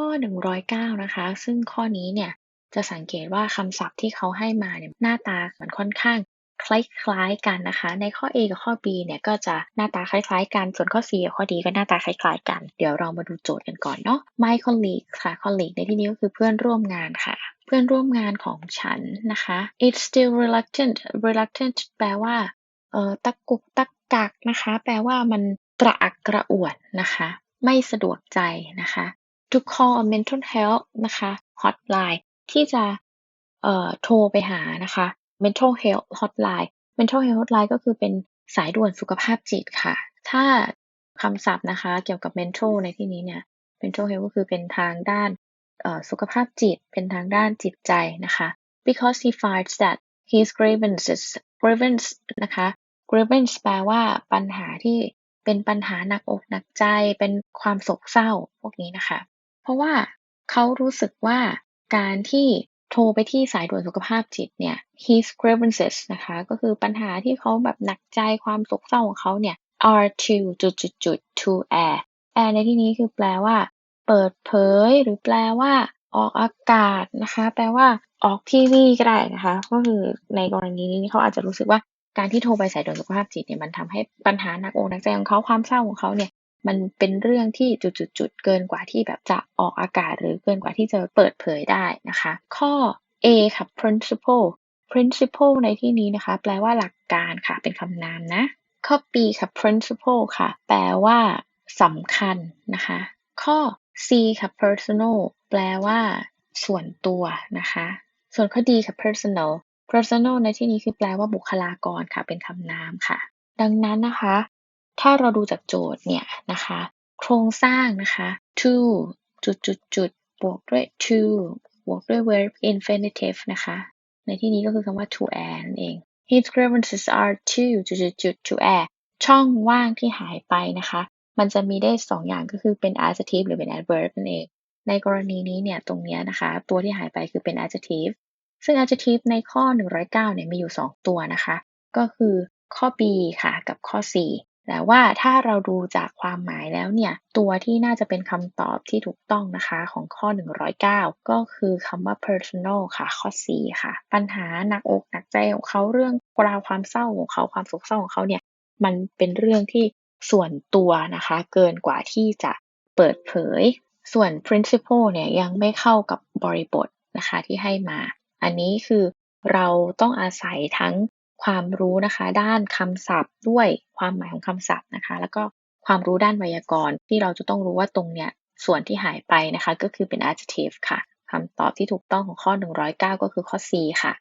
ข้อ 109 นะคะ ซึ่งข้อนี้เนี่ยจะสังเกตว่าคำศัพท์ที่เขาให้มาเนี่ยหน้าตามันค่อนข้างคล้ายๆกันนะคะ ในข้อ A กับข้อ B เนี่ยก็จะหน้าตาคล้ายๆ กันส่วนข้อ C กับข้อ D ก็หน้าตาคล้ายๆ กัน เดี๋ยวเรามาดูโจทย์กันก่อนเนาะ My colleague ค่ะ colleague ในที่นี้ก็คือเพื่อนร่วมงานค่ะ เพื่อนร่วมงานของฉันนะคะ it's still reluctant reluctant แปลว่าเอ่อตะกุกตะกักนะคะ แปลว่ามันกระอักกระอ่วนนะคะ ไม่สะดวกใจนะคะ to call a mental health นะคะ hotline ที่จะเอ่อโทรไปหานะคะ mental health hotline mental health hotline ก็คือเป็นสายด่วนสุขภาพจิตค่ะ ถ้าคำศัพท์นะคะ เกี่ยวกับ mental ในที่นี้เนี่ย mental health ก็คือเป็นทางด้านสุขภาพจิต เป็นทางด้านจิตใจนะคะ because he finds that his grievances grievance นะคะ grievance แปลว่าปัญหาที่เป็นปัญหาหนักอกหนักใจ เป็นความโศกเศร้าพวกนี้นะคะ เพราะว่าเขารู้สึกว่าการที่โทรไปที่สายด่วนสุขภาพจิตเนี่ย his grievances นะคะ ก็คือปัญหาที่เขาแบบหนักใจความโศกเศร้าของเขาเนี่ย are to จุดจุดจุด to air air ในที่นี้คือแปลว่า เปิดเผย หรือแปลว่า ออกอากาศนะคะ แปลว่าออกทีวีก็ได้นะคะ ก็คือในกรณีนี้เขาอาจจะรู้สึกว่าการที่โทรไปสายด่วนสุขภาพจิตเนี่ยมันทำให้ปัญหาหนักอกหนักใจของเขาความเศร้าของเขาเนี่ย มันเป็นเรื่องที่จุดๆเกินกว่าที่แบบจะออกอากาศหรือเกินกว่าที่จะเปิดเผยได้นะคะ ข้อ A ค่ะ principle principle ในที่นี้นะคะ แปลว่าหลักการค่ะเป็นคำนามนะ ข้อ B ค่ะ principle ค่ะ แปลว่าสำคัญนะคะ ข้อ C ค่ะ personal แปลว่าส่วนตัวนะคะ ส่วนข้อ D ค่ะ personal personal ในที่นี้คือแปลว่าบุคลากรค่ะ เป็นคำนามค่ะ ดังนั้นนะคะ ถ้าเราดูจากโจทย์เนี่ยนะคะ โครงสร้างนะคะ to จุดจุดจุดบวกด้วย to บวกด้วย verb infinitive นะคะ ในที่นี้ก็คือคำว่า to air นั่นเอง his grievances are to จุดจุดจุด to air ช่องว่างที่หายไปนะคะ มันจะมีได้สองอย่างก็คือเป็น adjective หรือเป็น adverb นั่นเอง ในกรณีนี้เนี่ยตรงนี้นะคะ ตัวที่หายไปคือเป็น adjective ซึ่ง adjective ในข้อ 109เนี่ยมีอยู่ 2 ตัวนะคะ ก็คือข้อ B ค่ะ กับข้อ C แต่ว่าถ้าเราดูจากความหมายแล้วเนี่ย ตัวที่น่าจะเป็นคำตอบที่ถูกต้องนะคะของข้อ 109 ก็คือคำว่า personal ค่ะ ข้อ C ค่ะ ปัญหาหนักอกหนักใจของเขาเรื่องราวความเศร้าของเขาความโศกเศร้าของเขาเนี่ย มันเป็นเรื่องที่ส่วนตัวนะคะ เกินกว่าที่จะเปิดเผย ส่วน principle เนี่ยยังไม่เข้ากับบริบทนะคะที่ให้มา อันนี้คือเราต้องอาศัยทั้ง ความรู้นะคะ ด้านคำศัพท์ด้วยความหมายของคำศัพท์นะคะ แล้วก็ความรู้ด้านไวยากรณ์ที่เราจะต้องรู้ว่าตรงเนี้ยส่วนที่หายไปนะคะ ก็คือเป็น adjective ค่ะคำตอบที่ถูกต้องของข้อ 109 ก็คือข้อ C ค่ะ